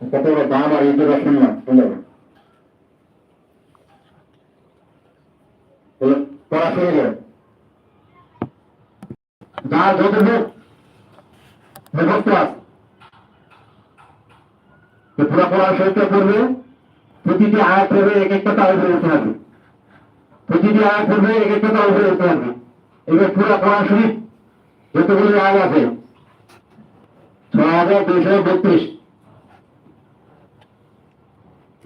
কতগুলো দাম আর ইঁদুরা শুনলাম শুনলাম পড়া শুরু করে যার যতটুকু মুখস্থ আছে। পুরো পড়ার সহিত করবে। প্রতিটি আয়াত করবে এক একটা তার উপরে উঠতে হবে। প্রতিটি আয়াত করবে এক একটা তার উপরে উঠতে হবে। এবার পুরো পড়া শরীফ যতগুলো আয়াত আছে। ছয় হাজার দুইশো বত্রিশ।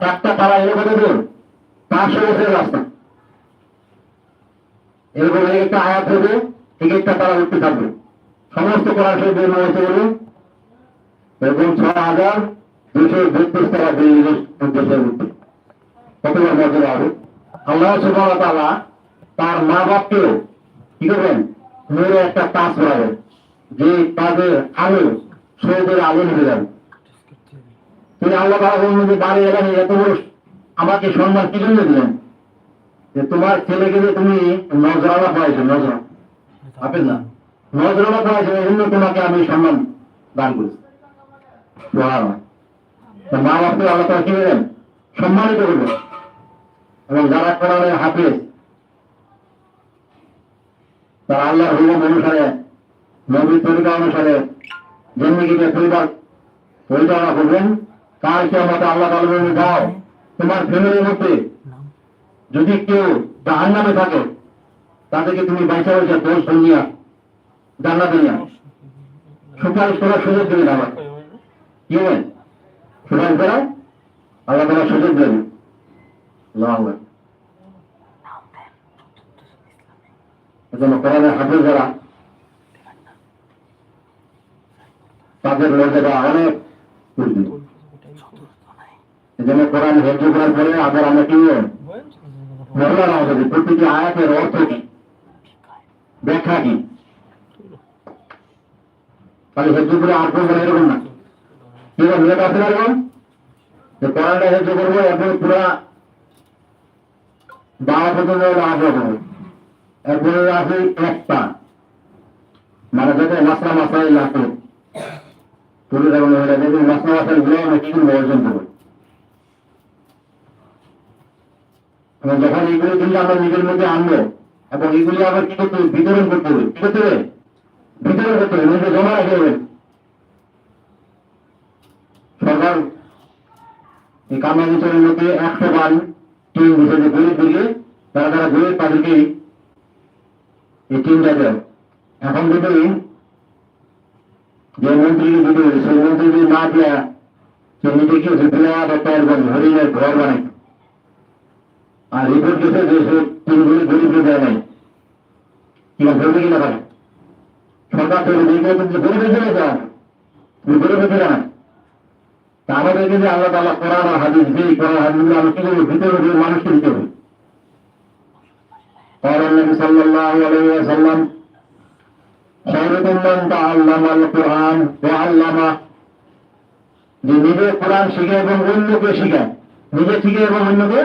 চারটা পাড়া এর কত দূর পাঁচশো বছরের রাস্তা। এরকম এক একটা আয়াত হবে, এক একটা পাড়া উঠতে থাকবে। সমস্ত করার সেই বের হতে বলে এরকম ছয় হাজার দুশো বত্রিশ বেরিয়ে দেশের উঠবে কতবার মর্যাদা হবে? আল্লাহ সুবাহ তালা তার মা বাপকেও কি করবেন? মেরে একটা কাজ করাবেন যে তাদের আলো, সৌদের আলো নিয়ে যাবে। আল্লাহ আমাকে সম্মান কি জন্য দিলেন? যে, তোমার ছেলেকে যে তুমি নজরা আপেল না এই জন্য তোমাকে আমি সম্মান দান করেছি। মা বাপকে আল্লাহ দেবেন সম্মানিত করবেন এবং যারা কোরআনের হাফেজ, তারা আল্লাহর হুকুম অনুসারে নবীর তরিকা অনুসারে জিন্দিগিতে পরিবার পরিচালনা করবেন। কার কে আমাকে আল্লাহ তালা যাও, তোমার ফ্যামিলির মধ্যে যদি কেউ জাহান নামে থাকে, তাদেরকে তুমি বাইসা বাইসা দোষ দুনিয়া, জান্নাত দুনিয়া সুপারিশ করার সুযোগ দেবেন আমার কি হবেন সুপারিশ করা আল্লাহ তালা সুযোগ আকবার। এজন্য কোরআনের হাফেজ যারা, তাদের মর্যাদা অনেক এজন্য কোরআন হেফজ করার পরে আবার আমরা কি মহিলার আমাদের প্রতিটি আয়াতের অর্থ কি? ব্যাখ্যা কি? তাহলে হেফজ করে আর করব এরকম না। কি বল মেয়েটা আছে না এরকম যে কোরআনটা হেফজ করব, এরপরে পুরা বাবা পর্যন্ত আসব করব। এরপরে আছে একটা। মানে যাতে মাসলা মাসলাই লাগতো পুরো যদি মাসলা মাসালগুলো আমরা অর্জন করব? এবং যখন এইগুলো কিন্তু আমরা নিজের মধ্যে আনব, এবং এইগুলি আবার কি বিতরণ করতে হবে। কি হবে? বিতরণ করতে হবে। নিজে জমা রাখতে হবে। সরকার এই কামাঞ্চলের মধ্যে একশো বার টিম দিচ্ছে গরিব দিকে তারা যারা গরিব, তাদেরকে এই টিমটা দেয়। এখন যদি যে মন্ত্রীকে দিতে সেই মন্ত্রী যদি না দেয়া সে নিজে কি হচ্ছে বিরাট একটা হরিণের ঘর বানায় আর রিপোর্ট গেছে যে সে তিনগুলি গরিবকে দেয় নাই কিনা ধরবে কিনা পারে সরকার থেকে দেখে কিন্তু গরিবের জন্য দেওয়া তুমি গরিবের জন্য না তা আমাদেরকে যে আল্লাহ তাল্লাহ কোরআন আর হাদিস যেই কোরআন হাদিস আমি কি করবো ভিতরে দিয়ে মানুষকে দিতে হবে قال النبي صلى الله عليه وسلم خيركم من تعلم القرآن وعلمه যে নিজে কোরআন শিখে এবং অন্যকে শিখায় নিজে শিখে এবং অন্যকে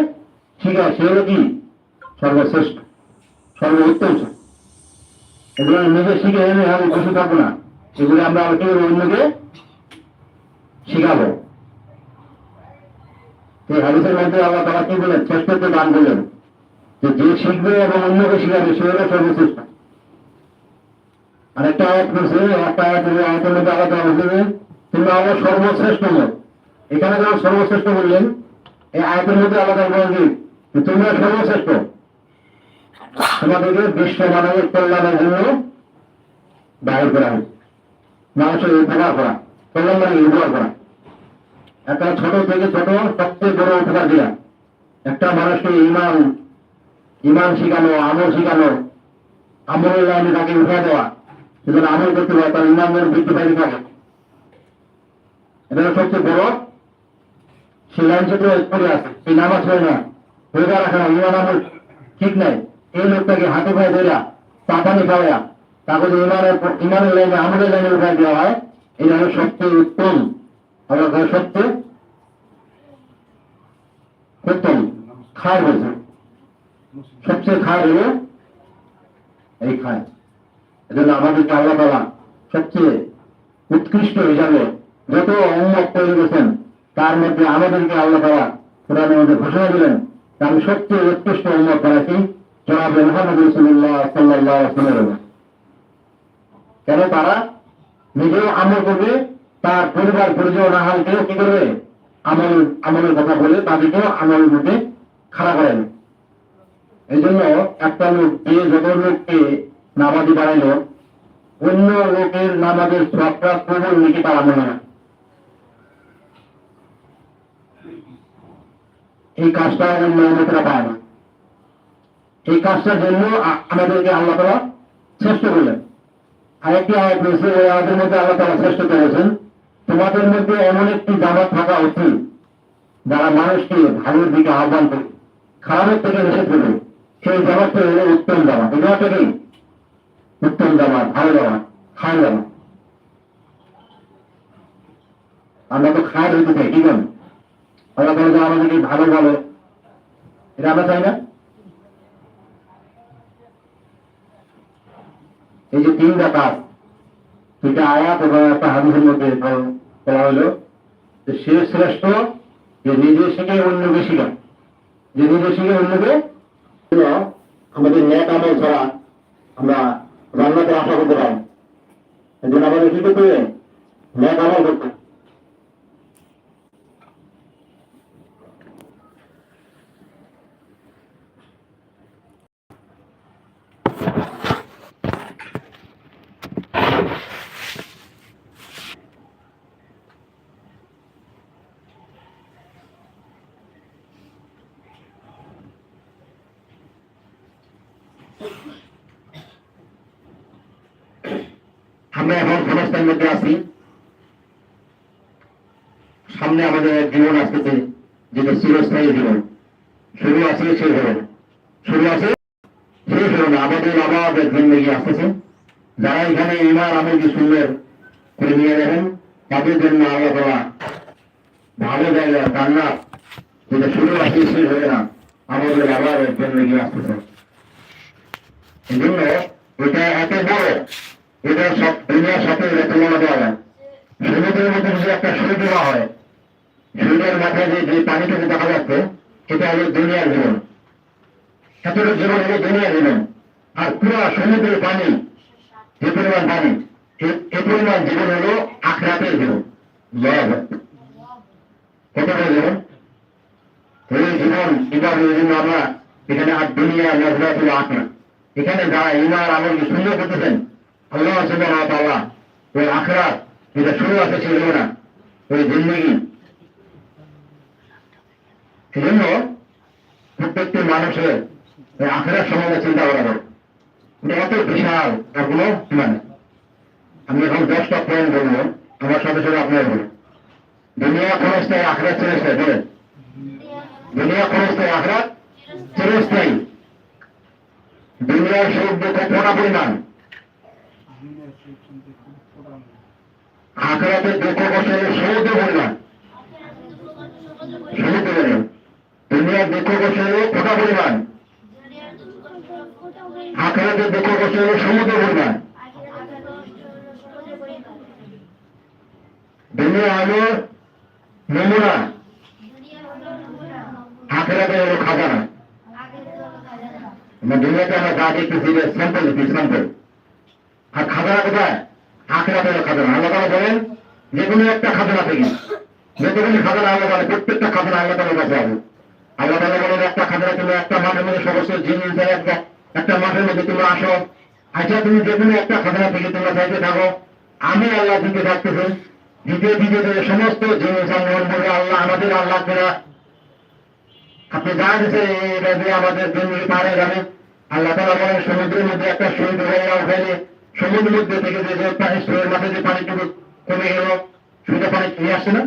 শিখায় সে হলো কি সর্বশ্রেষ্ঠ, সর্বোত্তম। এগুলো নিজে শিখে এনে আমি বসে থাকব না। এগুলো আমরা আর কেউ অন্যকে শিখাবো? এই হাদিসের মধ্যে আল্লাহ তারা কি বলেন? শ্রেষ্ঠত্ব দান করলেন। যে যে শিখবে এবং অন্যকে শিখাবে সে হলো সর্বশ্রেষ্ঠ। আর একটা আয়াত করছে একটা আয়াত আয়াতের মধ্যে আলাদা যে, তোমরা আমার সর্বশ্রেষ্ঠ লোক। এখানে যখন সর্বশ্রেষ্ঠ বললেন, এই আয়াতের মধ্যে আলাদা বলেন কি তোমরা সর্বশ্রেষ্ঠ তোমাদেরকে বিশ্ব মানবের কল্যাণের জন্য বাহির করা হয় মানুষের উপকার করা কল্যাণ মানে উপকার করা। একটা ছোট থেকে ছোট সবচেয়ে বড় উপকার দিয়া একটা মানুষকে ইমান ইমান শিখানো, আমল শিখানো, আমলের লাইনে তাকে উঠা দেওয়া, সেজন্য আমল করতে পারে তার ইমানের বৃদ্ধি পাইতে থাকে এটা সবচেয়ে বড়, সে লাইন ছোট করে আছে সেই নামাজ হয় না। রোজা রাখে না ইমান ঠিক নাই। এই লোকটাকে হাতে পায়ে ধরা পানি খাওয়া তাকে ইমানের লাইনে, আমলের লাইনে উঠাই দেওয়া হয়। এই হলো সবচেয়ে উত্তম। সবচেয়ে উত্তম। খায় বলছে। সবচেয়ে খায় হলো এই খায়। এজন্য আমাদেরকে আল্লাহ তালা সবচেয়ে উৎকৃষ্ট হিসাবে যত উন্মত তৈরি করেছেন, তার মধ্যে আমাদেরকে আল্লাহ তালা কোরআনের মধ্যে ঘোষণা দিলেন যে আমি সবচেয়ে উৎকৃষ্ট উন্মত করেছি, জনাব মোহাম্মদ কেন তারা? নিজেও আমল করবে, তার পরিবার পরিজন আহালকেও কি করবে? আমল, আমলের কথা বলে তাদেরকেও আমলের মধ্যে খাড়া করেন। এই জন্য একটা লোক যে যত লোককে নামাজি বানাইলো, অন্য লোকের নামাজের সবটা প্রবল লিখে তারা মনে হয় এই কাজটা অন্য লোকেরা পায় না। এই কাজটার জন্য আমাদেরকে আল্লাহ তালা শ্রেষ্ঠ করলেন আরেকটি আয়াত রয়েছে ওই আয়াতের মধ্যে আল্লাহ তালা শ্রেষ্ঠ করেছেন। তোমাদের মধ্যে এমন একটি জামাত থাকা উচিত যারা মানুষকে ভালোর দিকে আহ্বান করে, খারাপের থেকে নিষেধ করবে সেই জামাতটা হলো উত্তম জামাত। এই জামাতটা কি? উত্তম জামাত, ভালো জামাত, খায় জামাত। আমরা তো খায় হইতে চাই, কি বল আল্লাহ তালা যে আমাদেরকে ভালো বলে এটা আমরা চাই না? এই যে তিনটা কাজ দুইটা আয়াত এবং একটা হাদিসের মধ্যে বলা হলো যে সে শ্রেষ্ঠ, যে নিজে শিখে অন্যকে শিখায় যে নিজে শিখে অন্যকে আমাদের ন্যাক আমল ছাড়া আমরা রান্নাতে আশা করতে পারি এই আমাদের কি করতে হবে? ন্যাক আমল করতে হবে। আমরা এখন সমস্যার মধ্যে আছি সামনে আমাদের এক জীবন আসতেছে যেটা চিরস্থায়ী জীবন। শুরু আছে, শেষ হবে। শুরু আছে, শেষ হবে আমাদের আবার এক জিন্দগি আসতেছে। যারা এখানে ইমার আমলকে সুন্দর করে নিয়ে যাবেন তাদের জন্য আল্লাহ তালা ভালো জায়গা, জান্নাত। যেটা শুরু আছে, শেষ হবে না। আমাদের আবার এক জিন্দগি আসতেছে। এই জন্য এটা এত বড়, এটা সব দুনিয়ার সাথে এটা তুলনা দেওয়া যায় সমুদ্রের মধ্যে যদি একটা সুর দেওয়া হয় সুরের মাথায় যে যে পানিটুকু দেখা যাচ্ছে এটা হলো দুনিয়ার জীবন। এতটুকু জীবন হলো দুনিয়ার জীবন। আর পুরো সমুদ্রের পানি, যে পরিমাণ পানি এ পরিমাণ জীবন হলো আখরাতের জীবন। লয়া কত বড় জীবন? এই জীবন জন্য আমরা এখানে আর দুনিয়া নজরা ছিল আখরা। এখানে যারা ইমার আমলকে সুন্দর করতেছেন, আল্লাহ ওয়া তাআলা, ওই আখরাত যেটা শুরু আছে ছিল না। ওই জিন্দগি সেজন্য প্রত্যেকটি মানুষের ওই আখরাত সম্বন্ধে চিন্তা করা হবে এটা এত বিশাল সীমা নেই। আমি এখন দশটা পয়েন্ট বলব আমার সাথে সাথে আপনার বলুন। দুনিয়া ক্ষণস্থায়ী আখরাত চিরস্থায়ী বলেন। দুনিয়া ক্ষণস্থায়ী আখরাত চিরস্থায়ী দুনিয়ার সুখ দুঃখ ফোটা পরিমাণ। আখরাতের দুঃখ কষ্ট সমুদ্র পরিমাণ। সমুদ্র পরিমাণ। দুনিয়ার দুঃখ কষ্ট হলো ফোটা পরিমাণ। আখরাতের দুঃখ কষ্ট হলো সমুদ্র পরিমাণ। দুনিয়া হলো নমুনা। আখরাতে হলো খাজানা। আমরা দুনিয়াতে আমরা যা দেখতেছি স্যাম্পল দিচ্ছি স্যাম্পল আর খাজানা কোথায়? আখেরাতে হলো খাজানা। আল্লাহ তালা বলেন, যে কোনো একটা খাজানা থেকে। যতগুলি খাজানা আল্লাহ তালা প্রত্যেকটা খাজানা আল্লাহ তালার কাছে আছে। আল্লাহ তালা একটা খাজানা তুমি একটা মাঠের মধ্যে সমস্ত জিনিস একটা মাঠের মধ্যে আচ্ছা তুমি যে কোনো একটা আল্লাহ দিকে আমাদের আপনি যা এটা দিয়ে আমাদের জমি যাবে। আল্লাহ তালা বলেন, সমুদ্রের মধ্যে একটা সুই হয়ে ওখানে সমুদ্রের মধ্যে থেকে যে পানি সুয়ের মাঠে যে পানিটুকু কমে গেল সুইটা পানি নিয়ে আসছে না?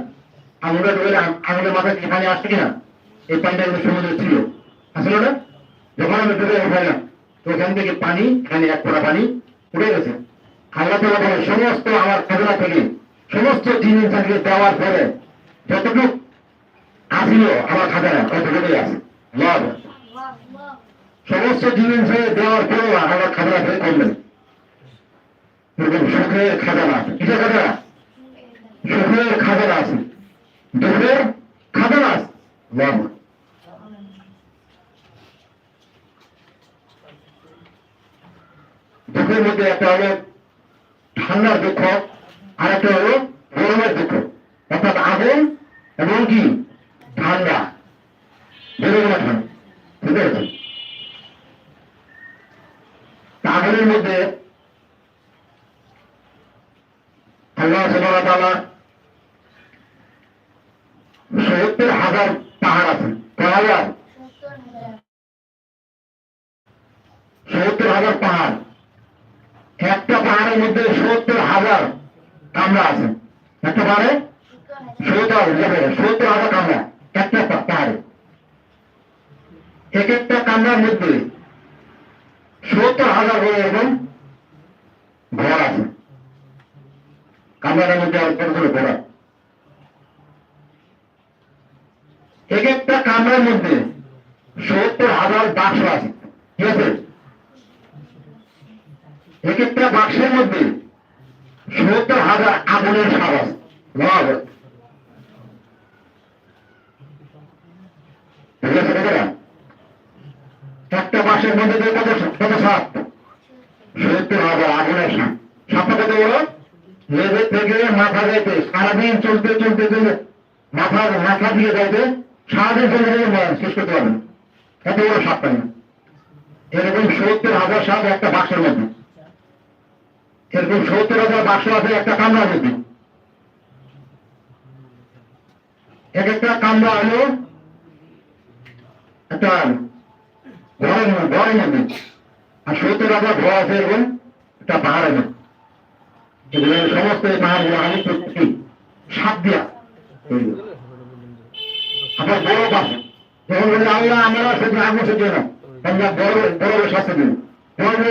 আঙুলটা ধরে আঙুলের মাথায় এখানে আসছে কিনা? এই পানিটা কিন্তু সমুদ্র ছিল। আসলে না? যখন আমি ডুবে উঠাইলাম, তো ওখান থেকে পানি, এখানে এক ফোঁটা পানি উঠে গেছে। আল্লাহ তালা বলে সমস্ত আমার খাজনা থেকে, সমস্ত জিনিস আজকে দেওয়ার পরে যতটুকু আসিল, আমার খাজানা ততটুকুই আছে। সমস্ত জিনিস দেওয়ার পরেও আমার খাজানা থেকে কমবে না। সুখের খাজানা আছে। কিসের খাজানা? সুখের খাজানা আছে। দুঃখের খাজানা আছে। দুঃখের মধ্যে একটা হলো ঠান্ডার দুঃখ আর একটা হলো গরমের দুঃখ। অর্থাৎ আগুন এবং কি? ঠান্ডা। বেরোবে না ঠান্ডা বুঝতে পেরেছি আগুনের মধ্যে আল্লাহ সুবহানাহু ওয়া তাআলা সত্তর হাজার পাহাড় আছে কয় হাজার সত্তর হাজার পাহাড় একটা পাহাড়ের মধ্যে সত্তর হাজার কামরা আছে একটা পাহাড়ে সত্তর হাজার সত্তর হাজার কামরা একটা পা- পাহাড়ে এক একটা কামরার মধ্যে সত্তর হাজার করে এরকম ঘর আছে কামরার মধ্যে আর ছোট ছোট ঘর আছে। এক একটা কামরার মধ্যে সত্তর হাজার বাক্স আছে ঠিক আছে এক একটা বাক্সের মধ্যে সত্তর আগুনের লাভ ঠিক একটা বাক্সের মধ্যে কত কত আগুনের সাপ। সাপটা কত বলো লেজের থেকে মাথা যাইতে, সারাদিন চলতে চলতে চলতে মাথা মাথা দিয়ে যাইতে, সারাদিন চলতে চলতে শেষ করতে পারবে। এত বড় সাপ পাই এরকম সত্তর হাজার সাপ একটা বাক্সের মধ্যে। এরকম সত্তর হাজার বাক্স আছে, একটা কামরার মধ্যে এক একটা কামরা হলো একটা ঘরের ঘরের মধ্যে। আর সত্তর হাজার ঘর আছে এরকম, একটা পাহাড়ের মধ্যে। সমস্ত এই পাহাড়গুলো আমি প্রত্যেক সাপ দিয়া আপনার বড় পাশে যখন বলি আল্লাহ, আমরা সেদিন আগুন সহ্য না। আমরা বড় বড় শাস্তি দিন করে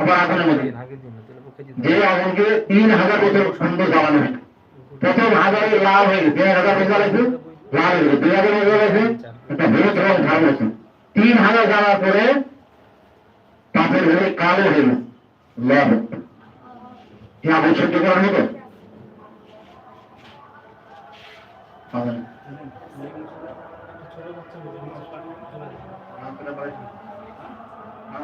আবার আগুনের মধ্যে যে আগুনকে তিন হাজার বছর সুন্দর জ্বালানো হয় প্রথম হাজারে লাল হয়ে গেছে। এক হাজার বছর জ্বালাইছে লাল হয়ে গেছে। দুই হাজার বছর জ্বালাইছে একটা হলুদ রং ধারণ হয়েছে। তিন হাজার জ্বালার পরে পাথর হয়ে কালো হয়ে লাভ এই আগুন সহ্য মতো হবে না। মাত্রা এখানে নেওয়া হবে নেওয়া চলে আসবে এদিকে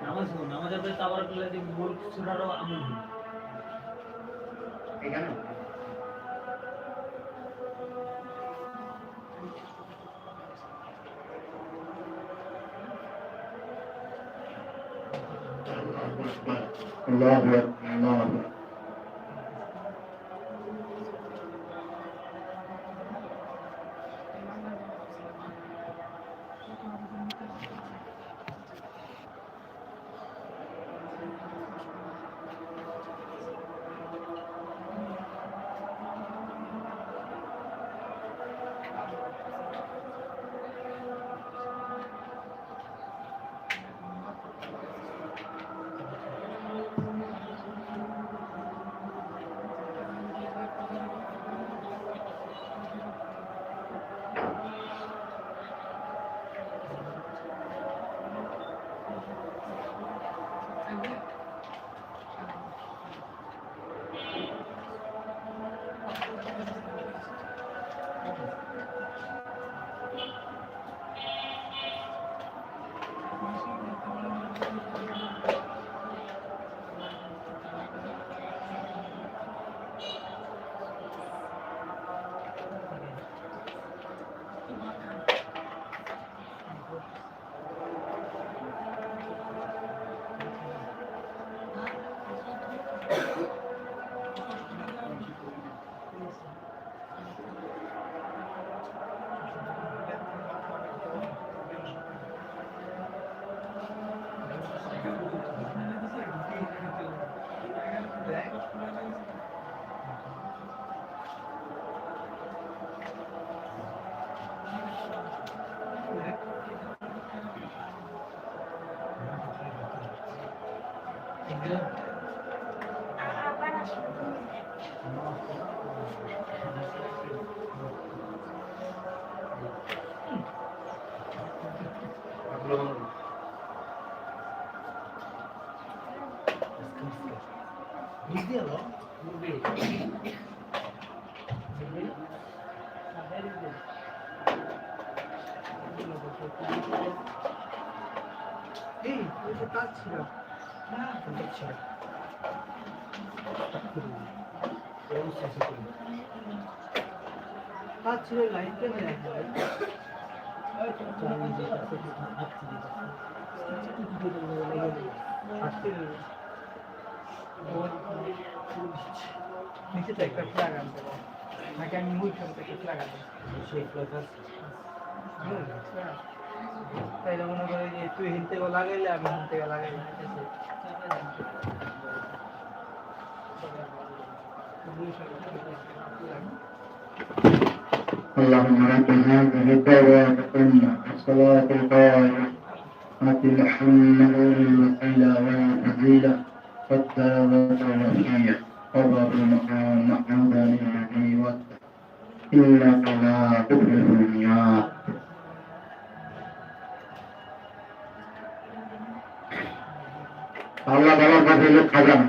নামাজ নামাজের পরে তাবার আমল এখানে? আল্লাহু আকবার বুঝতে হলো বুঝবে এই ওই যে কাজ ছিল না বুঝছি কাজ ছিল লাইন কেমন আছে নিচে তো একটা ফ্ল্যাগ আনতে হবে নাকি আমি মুই খান থেকে ফ্ল্যাগ আনতে তাইলে মনে করে যে তুই হিনতে লাগাইলে আমি হিনতে লাগাইলে اللهم رب هذه الدعوة التامة الصلاة القائمة. محمد الوسيلة والفضيلة والدعوة الوفية وضع المقام محمودا للنبي وحده إنك لا تخلف الميعاد আল্লাহ তালার কাছে এলো খাজানা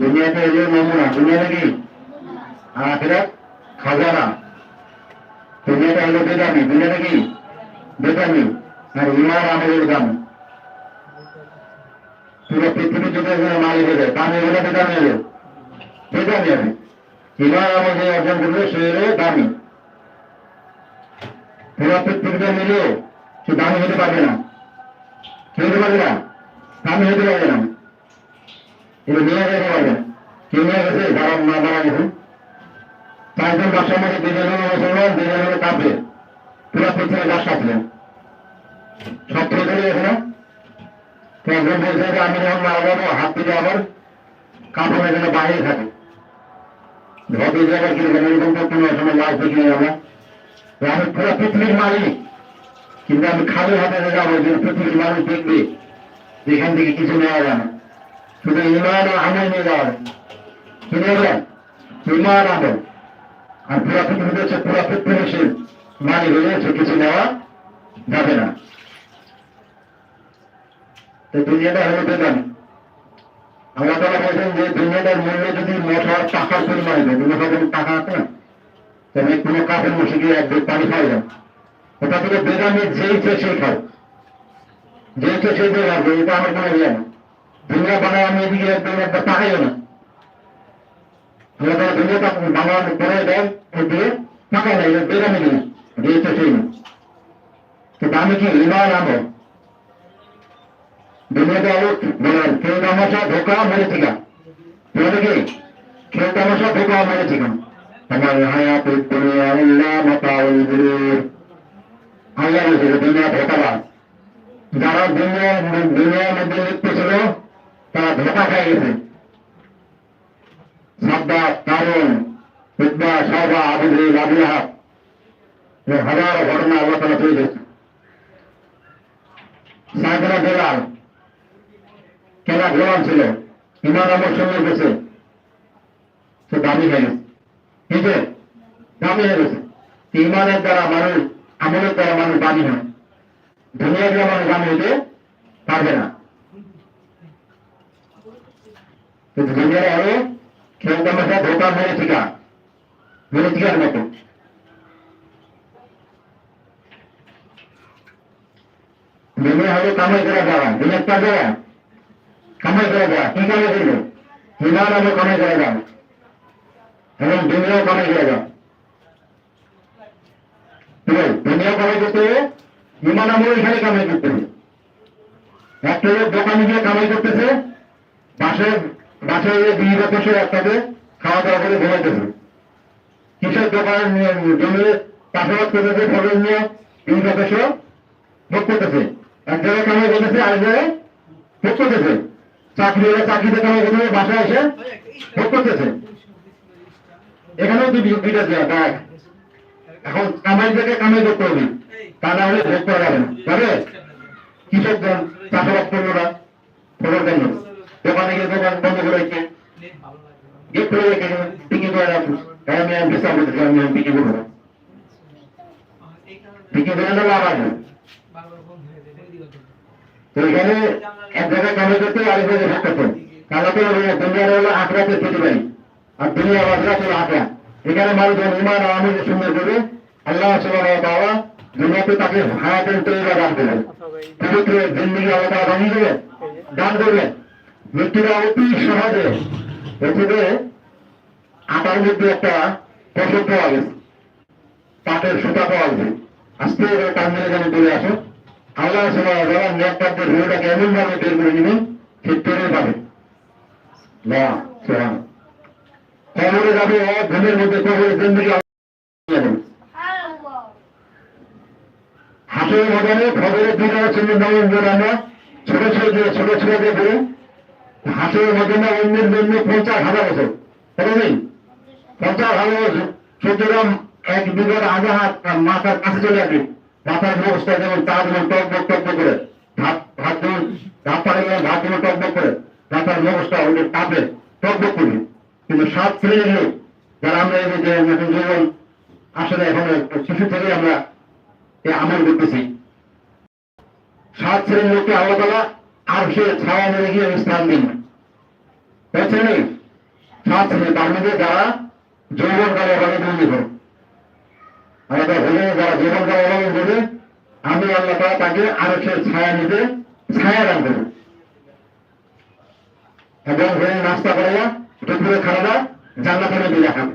দুনিয়াতে এলো নমুনা দুনিয়াতে কি? আখিরাত খাজানা দুনিয়াটা হলো বেদামি দুনিয়াটা কি? বেদামি আর ইমান আমাদের দামি পুরো পৃথিবী যদি এখানে মালিক হয়ে দামি হলে বেদামি হলো বেদামি হবে। ইমান আমাদের অর্জন করবে, সে হলো দামি। পুরো পৃথিবীতে মিলেও সে দামি হতে পারবে না। কি হতে পারবে না। দামি হতে পারবে না। এটা নিয়ে যেতে পারবে না কেউ নিয়ে গেছে যারা মা মারা গেছে। চারজন বাসার মধ্যে দুজন হলো মুসলমান, দুজন হলো কাপড়ে পুরো পৃথিবীর বাসা ছিলেন সত্তর চলে গেছে না? তো একজন বলছে যে, আমি যখন মারা যাব, হাত থেকে আবার কাপড়ের জন্য বাইরে থাকে। ঘটে জায়গায় কীরকম, এরকম তো কোনো সময় লাশ দেখি নাই আমরা আমি পুরো পৃথিবীর মালিক। কিন্তু আমি খালি হাতে যাব পৃথিবীর মানুষ দেখবে যেখান থেকে কিছু নেওয়া যায় না। শুধু ইমান আমল নিয়ে যাওয়া ইমান, আমল। আর পুরা পৃথিবীতে হচ্ছে পুরা পৃথিবী সে মালিক হয়ে সে কিছু নেওয়া যাবে না। তো দুনিয়াটা হলো বেদানি। আল্লাহ তালা বলছেন যে, দুনিয়াটার মূল্য যদি মোটর টাকার পরিমাণে দেয় দুনিয়া টাকা আছে না? তবে কোনো কাপের মশিকে এক পানি খাওয়া যায় ওটা থেকে বেদানি যেই চেয়ে সেই খাও যেই চেয়ে সেই দিয়ে রাখবে এটা আমার কোনো ইয়ে না। দুনিয়া বানায় আমি এদিকে একদম একবার তাকাইও না। আল্লাহ তালা দুনিয়াটা বানানো করে দেয় দিয়ে তাকায় না এটা বেদানি জিনিস যেই চেয়ে সেই না তো দামি কি ইমান তামাশা, ধোকা, মেরে বলে কি কেউ তামাশা, ধোকা, মেরে ঠিকা। আমার হায়াত দুনিয়া, আল্লাহ মাতাউল গুরুর। আল্লাহ যে দুনিয়া ধোকাবাজ যারা দুনিয়া দুনিয়ার মধ্যে লিপ্ত ছিল, তারা ধোকা খেয়ে গেছে। সাদ্দাত কারণ উদ্বা সাহবা আবুদুল আবুলাহাব হাজারো ঘটনা আল্লাহ তালা তৈরি হয়েছে সাইদরা বেলাল কেনা গোলাম ছিল ইমান আমার সঙ্গে গেছে। সে দামি হয়ে গেছে। ঠিক আছে দামি হয়ে গেছে। ইমানের দ্বারা মানুষ আমলের দ্বারা মানুষ দামি হয়। দুনিয়া দিয়ে মানুষ দামি হইতে পারবে না। কিন্তু দুনিয়ার আরও কেউ তামাশা ধোকা মেরে ঠিকা। মেরে ঠিকার মতো দুনিয়া হলো কামাই করা যাওয়া দুনিয়ার কাজ যাওয়া কামাই করা যাওয়া কি কামাই করব? ইমান হলো কামাই করা যাওয়া এবং দুনিয়াও কামাই করা যাওয়া দুনিয়া কামাই করতে হবে আমল এখানে কামাই করতে হবে। একটা লোক দোকানে গিয়ে কামাই করতেছে বাসে বাসে দুই বছর একসাথে খাওয়া দাওয়া করে ঘুমাইতেছে। কিসের দোকান জমির চাষাবাদ করতেছে ফসল নিয়ে দুই বছর ভোগ করতেছে। এক জায়গায় কামাই করতেছে আরেক জায়গায় ভোগ করতেছে। চাকরি হলে চাকরিতে কামাই করতে হবে, বাসায় এসে ভোগ করতেছে। এখানেও দুই দুইটা দেখ এখন কামাই থেকে কামাই করতে হবে। তা না হলে ভোগ করা যাবে না। যাবে? কৃষক চাষাবাদ করল না খবর কেন দোকানে গিয়ে দোকান বন্ধ করে রেখে গেট করে রেখে পিকি করে রাখুন আমি আমি বিশাল করতেছি আমি আমি পিকি করব পিকি করে না লাভ আছে। তো এখানে এক জায়গায় কামাই করতে হবে, আরেক জায়গায় ভোগ করতে তো দুনিয়ার হলো আখড়াতে খেতে পারি। আর দুনিয়া বাজরা হলো আখড়া। এখানে মানুষ ইমান আর আমল সুন্দর করবে। আল্লাহ তাআলা দুনিয়াতে তাকে হায়াতের তৈরি দান করবেন পবিত্র জিন্দগি তাআলা বানিয়ে দেবে দান করবেন মৃত্যুটা অতি সহজে এখানে আটার মধ্যে একটা ফসল পাওয়া গেছে। পাটের সুতা পাওয়া গেছে। আস্তে করে টান যেন চলে আসো। আল্লাহ সুবহানাহু ওয়া তাআলা নেককারদের রুহটাকে এমন ভাবে বের করে নেবেন সে টেনে পাবে না কবরে যাবে ঘুমের মধ্যে কবরে জিন্দগি হাসের ময়দানে খবরের দিনে ছিল নবীন্দ্র আমরা ছোট ছোট ছোট ছোট দিয়ে বলে হাসের ময়দানে অন্যের জন্য পঞ্চাশ হাজার বছর কতদিন পঞ্চাশ হাজার বছর সুতরাং এক বিঘার আধা হাত মাথার কাছে চলে আসবে। মাথার অবস্থা যেমন তা যেমন টক বক টক করে। ভাত ভাত যেমন ভাত পারে যেমন ভাত যেমন টক বক করে। মাথার অবস্থা অনেক তাপে টক বক করবে কিন্তু সাত শ্রেণির লোক, যারা আমরা এই যে আসলে এখন শিশু থেকে আমরা এ আমল করতেছি। সাত শ্রেণির লোককে আল্লাহ তালা আর সে ছায়া মেরে গিয়ে স্থান দিন শ্রেণি সাত শ্রেণি তার মধ্যে যারা যৌবন কালে অভাবে বন্দি করে আমাদের হলে যারা জীবন কালে অভাবে বলে আমি আল্লাহ তালা তাকে আরও সে ছায়া নিতে ছায়া দান করব। এবং হয়ে নাস্তা করে না দুপুরে খাওয়া জান্নাতের মধ্যে দেখাবে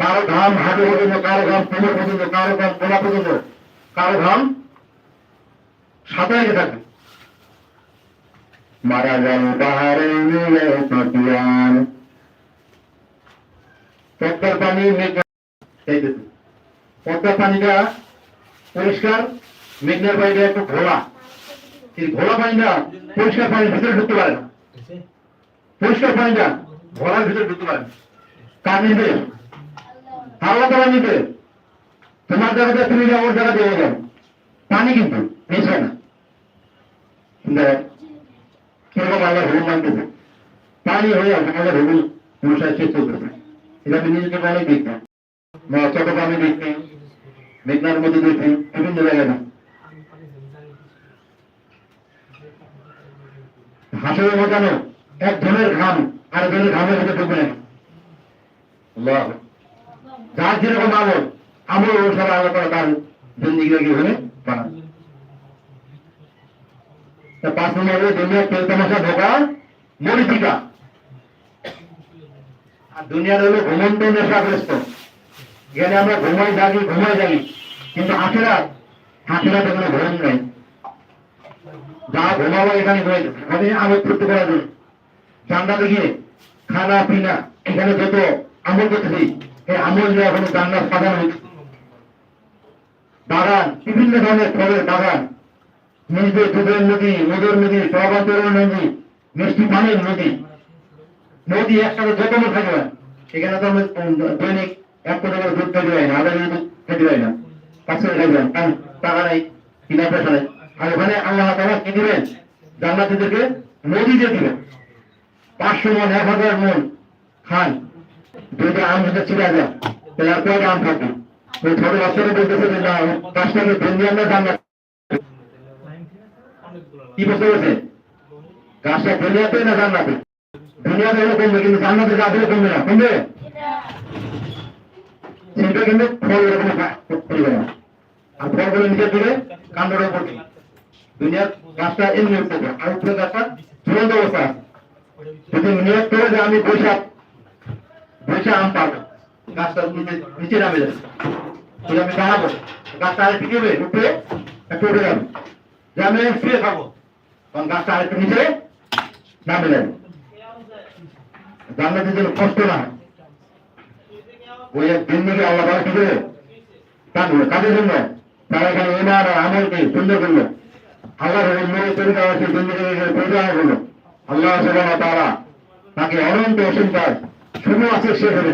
কারও ঘাম হাঁটু পর্যন্ত কারও ঘাম কোমর পর্যন্ত কারও ঘাম কোলা পর্যন্ত কারও ঘাম সাঁতারে থাকে মারা গেল পাহাড়ে মিলে পাতিয়ান পদ্মার পানি এই দেখুন। পদ্মার পানিটা পরিষ্কার মেঘনার পানিটা একটু ঘোলা। এই ঘোলা পানিটা পরিষ্কার পানির ভিতরে ঢুকতে পারে না। পরিষ্কার পানিটা ঘোলার ভিতরে ঢুকতে পারে না। কার নিবে আল্লাহ তারা নিবে তোমার জায়গাতে তুমি ওর জায়গা দিয়ে যাও। পানি কিন্তু মেশায় না। কীরকম আল্লাহ হুকুম মানতেছে। পানি হয়ে আল্লাহ হুকুম অনুসারে শেষ করতেছে এটা আমি নিজেকে অনেক দেখতাম বা চট্টগ্রামে দেখছি মেঘনার মধ্যে দেখছি বিভিন্ন জায়গায় না। হাসের মজানো এক ধরনের ঘাম আর ধরনের ঘামের মধ্যে ঢুকবে না। যার যেরকম আমল আমল অনুসারে আল্লাহ তারা তার জিন্দিগি ওখানে বানান তা পাঁচ নম্বরে দুনিয়া তেল তামাশা ঢোকা মরিচিকা। আর দুনিয়ার হলো ঘুমন্ত নেশাগ্রস্ত। এখানে আমরা ঘুমাই জাগি ঘুমাই জাগি, কিন্তু আখেরা আখেরাতে কোনো ঘুম নেই। যা ঘুমাবো এখানে ঘুমাই আমি করতে করার জন্য জান্নাতে গিয়ে খানা, পিনা, এখানে যত আমল করতেছি এই আমল নিয়ে এখন জান্নাত সাজানো হচ্ছে বাগান বিভিন্ন ধরনের ফলের বাগান নিজে দুধের নদী, মধুর নদী সবান্তরের নদী, মিষ্টি পানির নদী। নদী একসাথে যত লোক থাকবে, সেখানে তো দৈনিক এক কোটি করে দুধ খেতে পারি না আধা কেজি খেতে পারি না। পাঁচশো দেবেন কারণ টাকা নাই, কিনা পয়সা নাই। আর ওখানে আল্লাহ তালা কি দিবেন? জান্নাতিদেরকে নদী দিয়ে দিবেন। পাঁচশো মন, এক হাজার মন খান যদি আম যদি ছিঁড়া যায়, তাহলে আর কয়টা আম থাকবে ওই ছোট বাচ্চারা বলতেছে যে না পাঁচটাকে দুনিয়া জান্নাত কি বুঝতে পেরেছে গাছটা দুনিয়াতে না জান্নাতে দুনিয়াতে হলে কমবে, কিন্তু জান্নাতে যাবে কমবে না। কমবে? সেটা কিন্তু ফল এরকম করবে না আর ফলগুলো নিচে দিলে কাণ্ডের উপর দুনিয়ার গাছটা এমনি উঠতে আর উপরে গাছটা ঝুলন্ত অবস্থা আছে। যদি নিয়োগ করে যে আমি বৈশাখ বৈশাখ আম পাবো গাছটা নিচে নামে যাবে। আমি দাঁড়াবো গাছটা আরেকটু নেবে উঠে একটু উঠে যাবে। যে আমি শুয়ে খাব কারণ গাছটা আরেকটু নিচে নামে যাবে। জানলাতে যেন কষ্ট না ওই দিন থেকে আল্লাহ তারা কি করে? কাঁদবে কাদের জন্য। তারা এখানে এনার আমলকে সুন্দর করল। আল্লাহর ওই মেয়ে তৈরি করা হয়েছে জিন্দগি পরিচালনা করল। আল্লাহ তারা তাকে অনন্ত অসীমতার শুরু আছে সে হবে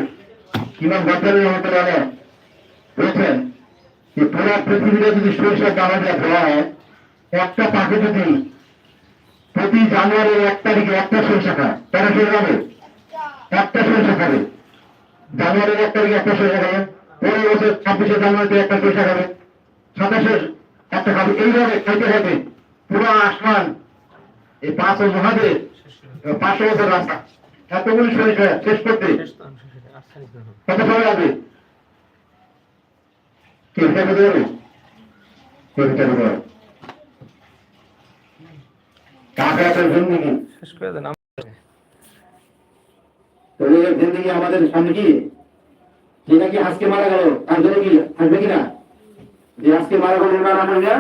ইমাম গদ্দারি রহমতুল্লাহ বলেছেন যে পুরো পৃথিবীতে যদি সরিষার দানা ধরা হয়, একটা পাখি যদি প্রতি জানুয়ারির এক তারিখে একটা সরিষা খায়, তারা সে যাবে? একটা সরিষা খাবে। জানুয়ারির এক তারিখে একটা সরিষা খাবে। পনেরো বছর ছাব্বিশে জানুয়ারিতে একটা সরিষা খাবে। সাতাশে একটা খাবে। এইভাবে খাইতে খাইতে পুরো আসমান এই পাঁচ ও মহাদেব পাঁচশো বছর রাস্তা। এতগুলি সরিষা শেষ করতে। কত সময় লাগবে? কেউ হিসাব করতে পারবে কেউ হিসাব করতে পারবে কাকে একটা শেষ করে দেন তো এই আমাদের সামনে কি? যে নাকি আজকে মারা গেল তার জন্য কি থাকবে কিনা? যে আজকে মারা গেল না না